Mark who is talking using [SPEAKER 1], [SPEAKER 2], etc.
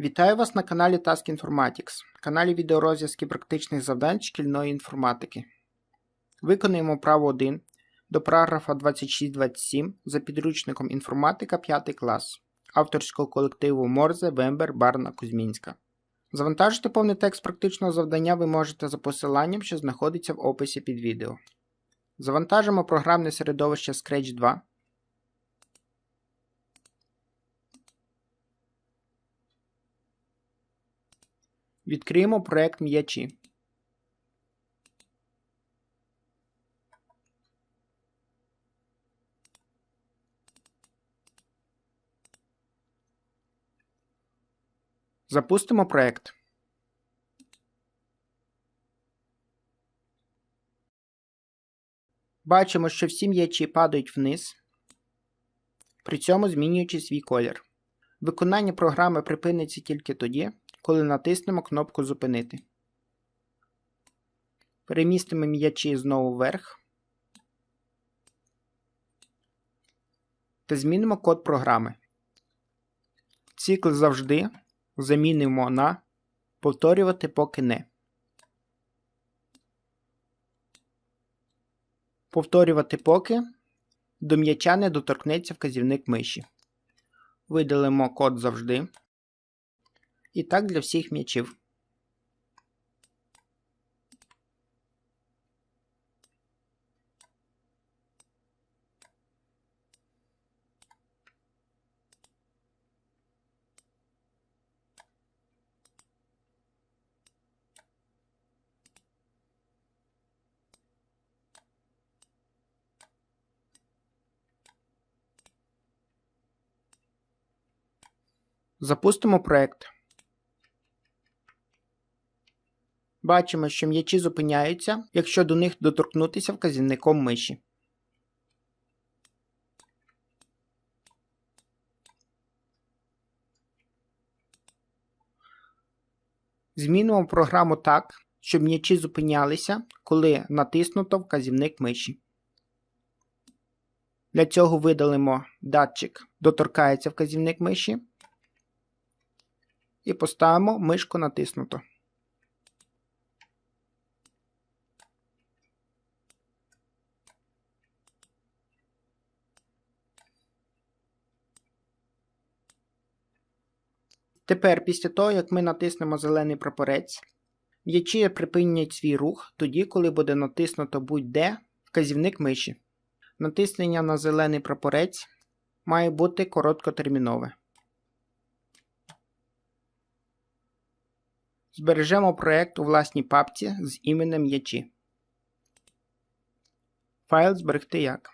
[SPEAKER 1] Вітаю вас на каналі Task Informatics, каналі відеорозв'язки практичних завдань шкільної інформатики. Виконуємо право 1 до параграфа 2627 за підручником інформатика 5 клас авторського колективу Морзе, Вембер, Барна, Кузьмінська. Завантажити повний текст практичного завдання ви можете за посиланням, що знаходиться в описі під відео. Завантажимо програмне середовище Scratch 2. Відкриємо проект м'ячі. Запустимо проект. Бачимо, що всі м'ячі падають вниз, при цьому змінюючи свій колір. Виконання програми припиниться тільки тоді, коли натиснемо кнопку Зупинити. Перемістимо м'ячі знову вверх та змінимо код програми. Цикл завжди замінимо на повторювати поки не. Повторювати поки до м'яча не доторкнеться вказівник миші. Видалимо код завжди. І так для всіх м'ячів. Запустимо проект. Бачимо, що м'ячі зупиняються, якщо до них доторкнутися вказівником миші. Змінимо програму так, щоб м'ячі зупинялися, коли натиснуто вказівник миші. Для цього видалимо датчик доторкається вказівник миші і поставимо мишку натиснуто. Тепер, після того, як ми натиснемо зелений прапорець, м'ячі припинять свій рух тоді, коли буде натиснуто будь-де вказівник миші. Натиснення на зелений прапорець має бути короткотермінове. Збережемо проєкт у власній папці з іменем м'ячі. Файл зберегти як.